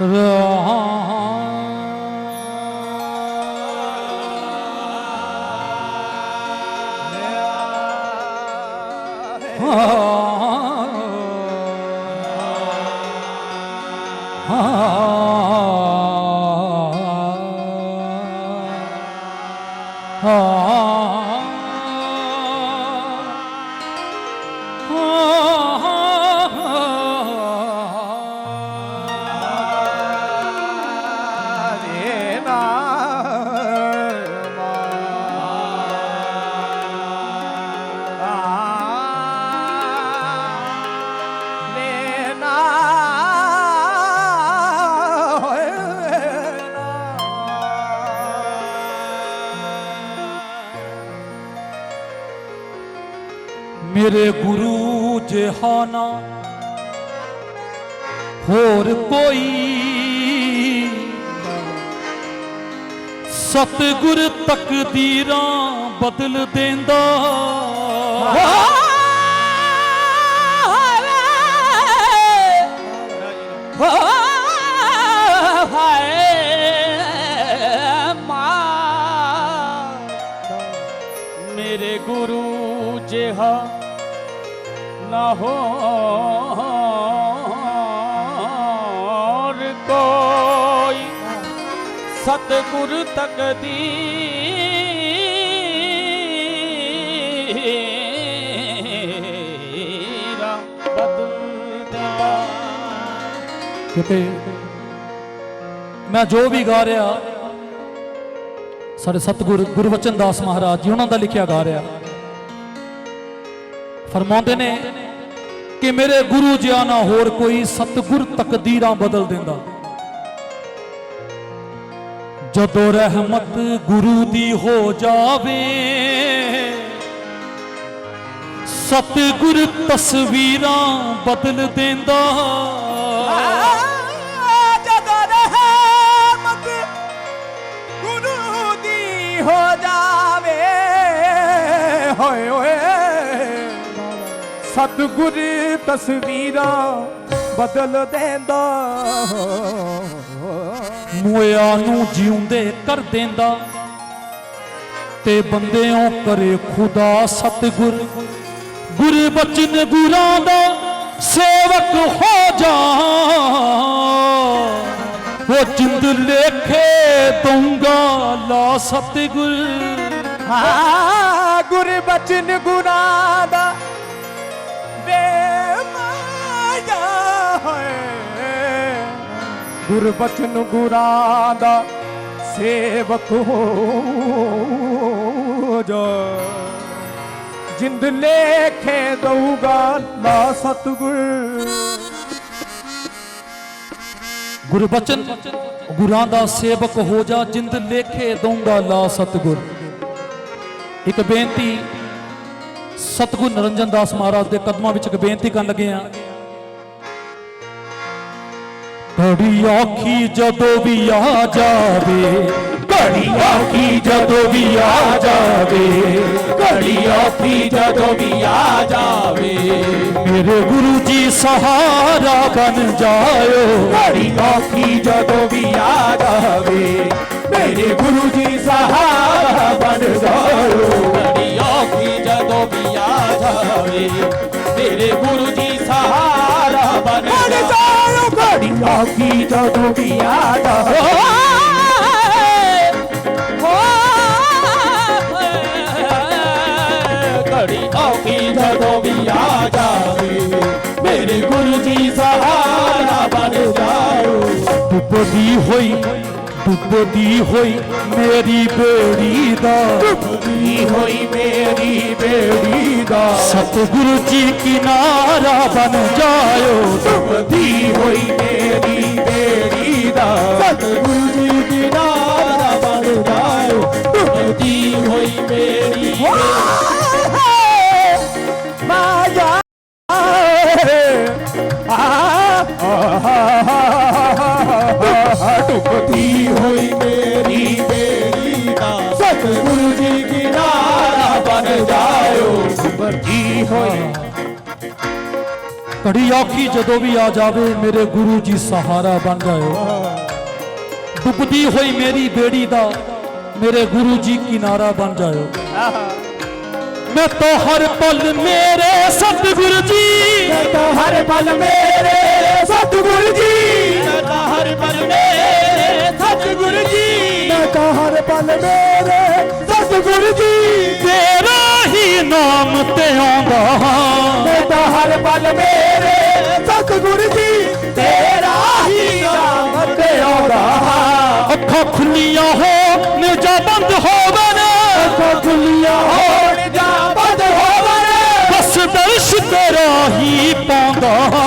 热 了。ਮੇਰੇ ਗੁਰੂ ਜਹਾਨਾ ਹੋਰ ਕੋਈ ਸਤਿਗੁਰ ਤਕਦੀਰਾਂ ਬਦਲ ਦੇਂਦਾ। ਮੇਰੇ ਗੁਰੂ ਜਿਹਾ ਨਾ ਹੋਰ ਕੋਈ ਸਤਿਗੁਰ ਤਕਦੀਰਾਂ ਬਦਲ ਦੇਂਦਾ ਮੈਂ ਜੋ ਵੀ ਗਾ ਰਿਹਾ, ਸਾਡੇ ਸਤਿਗੁਰ ਗੁਰਵਚਨ ਦਾਸ ਮਹਾਰਾਜ ਜੀ, ਉਹਨਾਂ ਦਾ ਲਿਖਿਆ ਗਾ ਰਿਹਾ। ਫਰਮਾਉਂਦੇ ਨੇ ਕਿ ਮੇਰੇ ਗੁਰੂ ਜਿਹਾ ਨਾ ਹੋਰ ਕੋਈ ਸਤਿਗੁਰ ਤਕਦੀਰਾਂ ਬਦਲ ਦਿੰਦਾ। ਜਦੋਂ ਰਹਿਮਤ ਗੁਰੂ ਦੀ ਹੋ ਜਾਵੇ, ਸਤਿਗੁਰ ਤਸਵੀਰਾਂ ਬਦਲ ਦਿੰਦਾ। ਜਦੋਂ ਰਹਿਮਤ ਗੁਰੂ ਦੀ ਹੋ ਜਾਵੇ, ਹੋਏ ਹੋਏ ਸਤਿਗੁਰ ਤਸਵੀਰਾਂ ਬਦਲ ਦਿੰਦਾ। ਮੋਇਆ ਨੂੰ ਜਿਉਂਦੇ ਕਰ ਦਿੰਦਾ। ਤੇ ਬੰਦਿਆਂ ਕਰੇ ਖੁਦਾ ਸਤਿਗੁਰ। ਗੁਰਬਚਨ ਗੁਰਾਂ ਦਾ ਸੇਵਕ ਹੋ ਜਾ। ਉਹ ਜਿੰਦ ਲੇਖੇ ਦਊਂਗਾ ਲਾ ਸਤਿਗੁਰ। ਹਾਂ, ਗੁਰ ਬਚਨ ਦਾ ਗੁਰਬਚਨ ਗੁਰਾਂ ਦਾ ਸੇਵਕ ਹੋ ਜਾ ਜਿੰਦ ਲੇਖੇ ਦਊਗਾ ਲਾ ਸਤਗੁਰ। ਗੁਰਬਚਨ ਗੁਰਾਂ ਦਾ ਸੇਵਕ ਹੋ ਜਾ ਜਿੰਦ ਲੇਖੇ ਦਊਂਗਾ ਲਾ ਸਤਿਗੁਰ। ਇੱਕ ਬੇਨਤੀ ਸਤਿਗੁਰ ਨਰਿੰਜਨ ਦਾਸ ਮਹਾਰਾਜ ਦੇ ਕਦਮਾਂ ਵਿੱਚ ਇੱਕ ਬੇਨਤੀ ਕਰਨ ਲੱਗੇ ਆ ਘੜੀ ਆਖੀ ਜਦੋਂ ਵੀ ਆ ਜਾਵੇ। ਘੜੀ ਆਖੀ ਜਦੋਂ ਵੀ ਆ ਜਾਵੇ। ਘੜੀ ਆਖੀ ਜਦੋਂ ਵੀ ਆ ਜਾਵੇ। ਮੇਰੇ ਗੁਰੂ ਜੀ ਸਹਾਰਾ ਬਣ ਜਾਇਓ। ਘੜੀ ਆਖੀ ਜਦੋਂ ਵੀ ਆ ਜਾਵੇ। ਮੇਰੇ ਗੁਰੂ ਜੀ ਸਹਾਰਾ ਬਣ ਜਾਓ ਘੜੀ ਆਖੀ ਜਦੋਂ ਵੀ ਆ ਜਾਵੇ। ਮੇਰੇ ਗੁਰੂ ਜੀ ਸਹਾਰਾ ਬਣ ਜਾਓ ਘੜੀ ਆਖੀ ਜਦੋਂ ਡੁੱਬਦੀ ਹੋਈ ਡੁੱਬਦੀ ਹੋਈ ਮੇਰੀ ਬੇੜੀ ਦਾ। ਡੁੱਬਦੀ ਹੋਈ ਮੇਰੀ ਬੇੜੀ ਦਾ। ਸਤਿਗੁਰੂ ਜੀ ਕਿਨਾਰਾ ਬਣ ਜਾਇਓ। ਡੁੱਬਦੀ ਹੋਈ ਮੇਰੀ ਬੇੜੀ ਦਾ। ਸਤਿਗੁਰੂ ਜੀ ਡੁੱਬਦੀ ਹੋਈ ਘੜੀ ਔਖੀ ਜਦੋਂ ਵੀ ਆ ਜਾਵੇ ਮੇਰੇ ਗੁਰੂ ਜੀ ਸਹਾਰਾ ਬਣ ਜਾਇਓ। ਡੁੱਬਦੀ ਹੋਈ ਮੇਰੀ ਬੇੜੀ ਦਾ ਮੇਰੇ ਗੁਰੂ ਜੀ ਕਿਨਾਰਾ ਬਣ ਜਾਇਓ। ਮੈਂ ਤਾਂ ਹਰ ਪਲ ਮੇਰੇ ਸਤਿਗੁਰੂ ਜੀ। ਮੈਂ ਤਾਂ ਹਰ ਪਲ ਮੇਰੇ ਸਤਿਗੁਰੂ ਜੀ। ਮੈਂ ਤਾਂ ਹਰ ਪਲ ਮੇਰੇ ਸਤਿਗੁਰੂ ਜੀ। ਮੈਂ ਤਾਂ ਹਰ ਪਲ ਮੇਰੇ ਸਤਿਗੁਰੂ ਜੀ। ਤੇਰਾ ਹੀ ਨਾਮ ਤੇ ਆਉਂਦਾ ਮੈਂ ਤਾਂ ਹਰ ਪਲ ਮੇਰੇ। ਸਤਿਗੁਰੂ ਜੀ, ਤੇਰਾ ਹੀ ਨਾਮ ਤੇ ਅੱਖਾਂ ਖੁੱਲੀਆਂ ਹੋ ਨਿਜਾ ਬੰਦ ਹੋਵਨ ਅੱਖਾਂ ਖੁੱਲੀਆਂ ਹੋਣ ਜਾਂ ਬੰਦ ਹੋਵਣ ਬਸ ਦਰਸ਼ ਤੇਰਾ ਹੀ ਪਾਉਂਦਾ।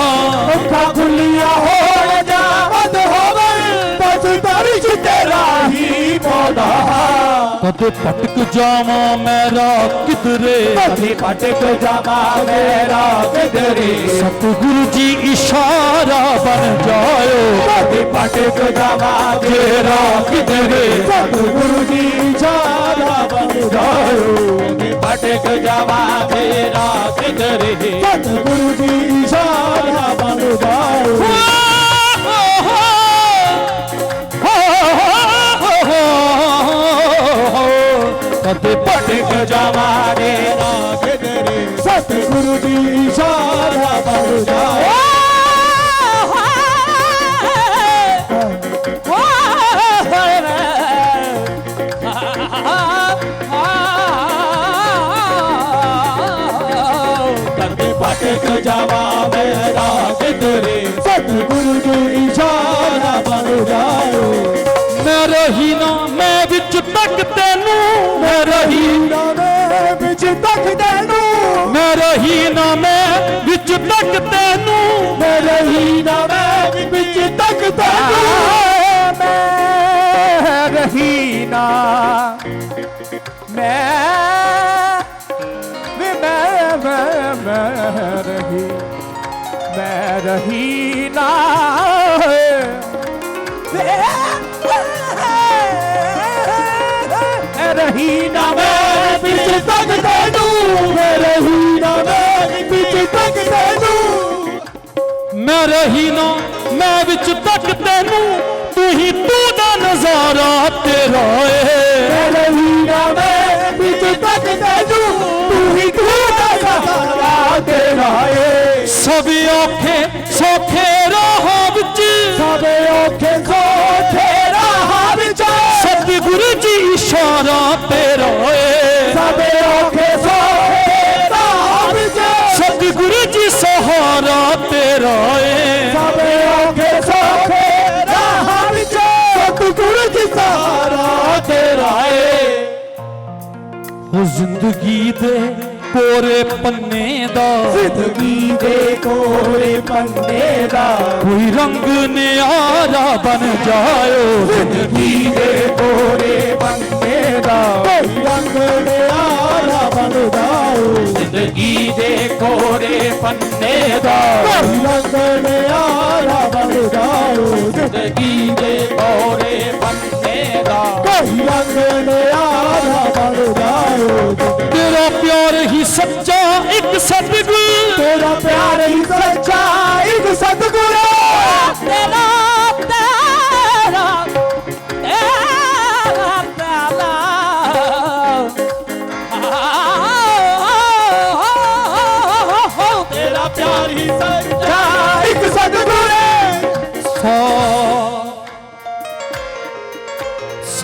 ਕਦੇ ਭਟਕ ਜਾਵਾਂ ਮੇਰਾ ਕਿਧਰੇ ਕਦੀ ਪਟਕ ਜਾਵਾ ਮੇਰਾ ਕਿਧਰੇ ਸਤਿਗੁਰੂ ਜੀ ਇਸ਼ਾਰਾ ਬਣ ਜਾਇਓ ਕਦੀ ਪਟਕ ਜਾਵਾ ਤੇਰਾ ਕਿਧਰੇ ਸਤਿਗੁਰੂ ਜੀ ਇਸ਼ਾਰਾ ਬਣ ਜਾਓ ਕਦੀ ਪਟਕ ਜਾਵਾ ਮੇਰਾ ਕਿਧਰੇ ਸਤਿਗੁਰੂ ਜੀ ਇਸ਼ਾਰਾ ਬਣ ਪਟਕ ਜਾਵਾ ਮੇਰਾ ਕਿਧਰੇ। ਸਤਿਗੁਰੂ ਜੀ ਇਸ਼ਾਰਾ ਬਣ ਜਾਓ ਮੈਂ ਰਹੀ ਨਾ ਮੈਂ ਵਿੱਚ ਤੱਕ ਤੈਨੂੰ। ਮੈਂ ਰਹੀ ਨਾਵੇਂ ਵਿੱਚ ਤੱਕ ਤੈਨੂੰ। ਮੈਂ ਰਹੀ ਨਾ ਮੈਂ ਵਿੱਚ ਤੱਕ ਤੈਨੂੰ। ਮੇਰੇ ਹੀ ਨਾਵੇਂ ਵਿੱਚ ਤੱਕ ਤੈਨੂੰ। ਰਹੀ ਨਾ ਮੈਂ ਰਹੀ ਨਾ ਮੈਂ ਵਿੱਚ ਤੱਕ ਤੈਨੂੰ ਮੇਰੇ ਹੀ ਨਾਵੇਂ ਵਿੱਚ ਤੱਕ ਤੈਨੂੰ ਮੈਂ ਰਹੀ ਨਾ ਮੈਂ ਵਿੱਚ ਤੱਕ ਤੈਨੂੰ ਤੂੰ ਹੀ ਤੂੰ ਦਾ ਨਜ਼ਾਰਾ ਤੇਰਾ ਏ ਮੇਰੇ ਹੀ ਨਾਵੇਂ ਵਿੱਚ ਸੌਖੇ ਰਾਹਾਂ ਵਿੱਚ। ਸਭੇ ਔਖੇ ਸੋਖੇ ਰਾਹਾਂ ਵਿੱਚ। ਸਤਿਗੁਰੂ ਜੀ ਇਸ਼ਾਰਾ ਤੇਰਾ ਏ ਸਭੇ ਔਖੇ ਸੋਖੇ ਰਾਹਾਂ ਵਿੱਚ। ਸਤਿਗੁਰੂ ਜੀ ਸਹਾਰਾ ਤੇਰਾ ਏ ਸਭੇ ਔਖੇ ਸੋਖੇ ਰਾਹਾਂ ਵਿੱਚ। ਸਤਿਗੁਰੂ ਜੀ ਸਹਾਰਾ ਤੇਰਾ ਏ ਉਹ ਜ਼ਿੰਦਗੀ ਦੇ ਕੋਰੇ ਪੰਨੇ ਦਾ। ਜ਼ਿੰਦਗੀ ਦੇ ਕੋਰੇ ਪੰਨੇ ਦਾ। ਕੋਈ ਰੰਗ ਨਿਆਰਾ ਬਣ ਜਾਇਓ। ਜ਼ਿੰਦਗੀ ਦੇ ਕੋਰੇ ਪੰਨੇ ਦਾ। ਕੋਈ ਰੰਗ ਨਿਆਰਾ ਬਣ ਜਾਓ ਜ਼ਿੰਦਗੀ ਦੇ ਕੋਰੇ ਪੰਨੇ ਦਾ। ਕੋਈ ਰੰਗ ਨਿਆਰਾ ਬਣ ਜਾਓ ਜ਼ਿੰਦਗੀ ਦੇ ਕੋਰੇ ਪੰਨੇ ਕੋਈ ਰੰਗ ਨਿਆਰਾ ਬਣ ਜਾਓ ਤੇਰਾ ਪਿਆਰ ਹੀ ਸੱਚਾ ਇੱਕ ਸਤਿਗੁਰ। ਤੇਰਾ ਪਿਆਰ ਹੀ ਸੱਚਾ ਇੱਕ ਸਤਿਗੁਰੂ।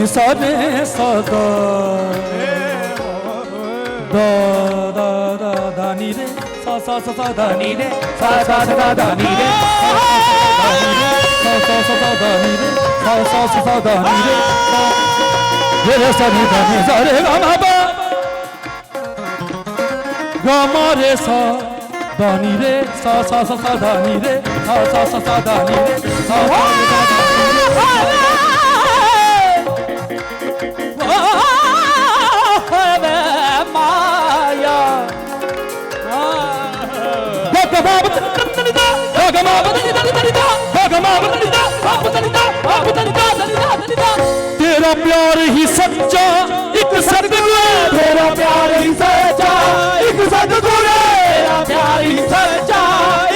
insane sada da da da da ni de sa sa sa sa da ni de sa sa sa sa da ni de sa sa sa sa da ni de sa sa sa sa da ni de yere sani da ni zare gama ba gama re sa da ni de sa sa sa sa da ni de sa sa sa sa da ni de sa sa sa sa da ni de ਸਾ ਸਾ ਸਾ ਦਾ ਨੀ ਰੇ ਸਾ ਸਾ ਸਾ ਸਾ ਦਾ ਨੀ ਰੇ ਤੇਰਾ ਪਿਆਰ ਹੀ ਸੱਚਾ ਇੱਕ ਸਤਿਗੁਰੂ ਤੇਰਾ ਪਿਆਰ ਹੀ ਸੱਚਾ ਇੱਕ ਸਤਿਗੁਰ ਤੇਰਾ ਪਿਆਰ ਹੀ ਸੱਚਾ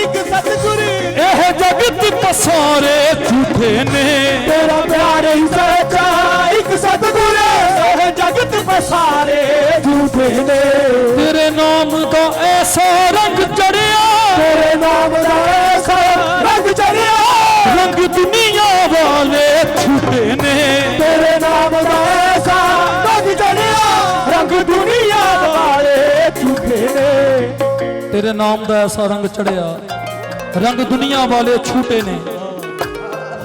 ਇੱਕ ਸਤਿਗੁਰ ਇਹ ਜਗਤ ਪਸਾਰੇ ਝੂਠੇ ਨੇ। ਤੇਰਾ ਪਿਆਰ ਹੀ ਸੱਚਾ ਇੱਕ ਸਤਿਗੁਰ ਇਹ ਜਗਤ ਪਸਾਰੇ ਝੂਠੇ ਨੇ। ਤੇਰੇ ਨਾਮ ਦਾ ਐਸਾ ਰੰਗ ਚੜਿਆ ਨਾਮ ਦਾ ਐਸਾ ਰੰਗ ਚੜਿਆ। ਰੰਗ ਦੁਨੀਆ ਵਾਲੇ ਛੂਟੇ ਨੇ।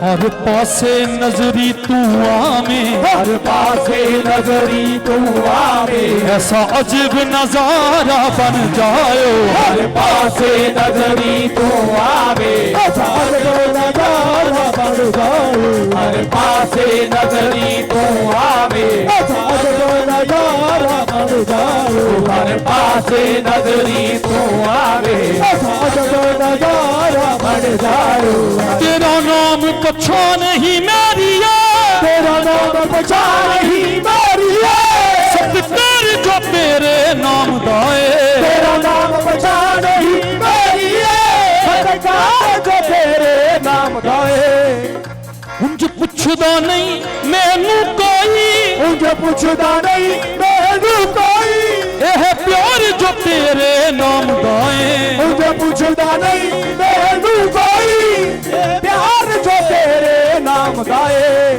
ਹਰ ਪਾਸੇ ਨਜ਼ਰੀ ਤੂੰ ਆਵੇਂ। ਹਰ ਪਾਸੇ ਨਜ਼ਰੀ ਤੂੰ ਆਵੇ। ਐਸਾ ਅਜਬ ਨਜ਼ਾਰਾ ਬਣ ਜਾਇਓ। ਹਰ ਪਾਸੇ ਨਜ਼ਰੀ ਤੂੰ ਆਵੇ। ਸਾਡੇ ਨਜ਼ਾਰਾ ਬਣ ਜਾਏ ਹਰ ਪਾਸੇ ਨਜ਼ਰੀ ਤੂੰ ਆਵੇ। ਸਾਡੇ ਨਜ਼ਾਰਾ ਹਰ ਪਾਸੇ ਨਜ਼ਰੀ ਤੂੰ ਆਵੇ। ਸਾਡੇ ਨਜ਼ਾਰਾ ਬਣ ਜਾਏ। ਤੇਰਾ ਨਾਮ ਪਛਾ ਨਹੀਂ ਮੇਰੀਆ ਤੇਰਾ ਨਾਮ ਪਛਾਣ ਹੀ ਮਾਰੀਏ। ਸਤਿਕਾਰ ਜੋ ਤੇਰੇ ਨਾਮ ਦਾ ਏ। ਤੇਰਾ ਨਾਮ ਪਛਾਣ ਹੀ ਮਾਰੀਏ। ਸਤਿਕਾਰ ਜੋ ਤੇਰੇ ਨਾਮ ਦਾ ਏ। ਉਂਝ ਪੁੱਛਦਾ ਨਹੀਂ ਮੈਨੂੰ ਕੋਈ। ਉਂਝ ਪੁੱਛਦਾ ਨਹੀਂ ਕੋਈ ਇਹ ਪਿਆਰ ਜੋ ਤੇਰੇ ਨਾਮ ਦਾ ਏ ਉਂਝ ਪੁੱਛਦਾ ਨਹੀਂ ਮੈਨੂੰ ਕੋਈ ਇਹ ਪਿਆਰ ਜੋ ਤੇਰੇ ਨਾਮ ਦਾ ਏ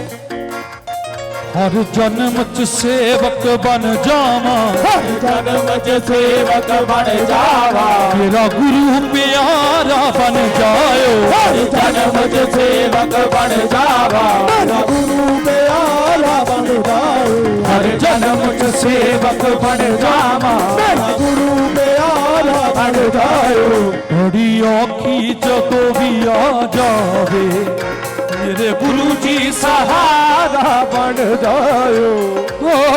ਹਰ ਜਨਮ ਚ ਸੇਵਕ ਬਣ ਜਾਵਾਂ। ਹਰ ਜਨਮ ਚ ਸੇਵਕ ਬਣ ਜਾਵਾ। ਤੇਰਾ ਗੁਰੂ ਪਿਆਰਾ ਬਣ ਜਾਇਓ। ਹਰ ਜਨਮ ਚ ਸੇਵਕ ਬਣ ਜਾਵਾ। ਮੇਰਾ ਗੁਰੂ ਪਿਆਰਾ ਬਣ ਜਾਏ ਹਰ ਜਨਮ ਚ ਸੇਵਕ ਬਣ ਜਾਵਾ। ਮੇਰਾ ਗੁਰੂ ਪਿਆਰਾ ਬਣ ਜਾਏ ਬੜੀ ਔਖੀ ਜਦੋਂ ਵੀ ਆ ਜਾਵੇ ਮੇਰੇ ਗੁਰੂ ਜੀ ਸਹਾਰਾ ਬਣ ਜਾਇਓ। ਸਹਾਰਾ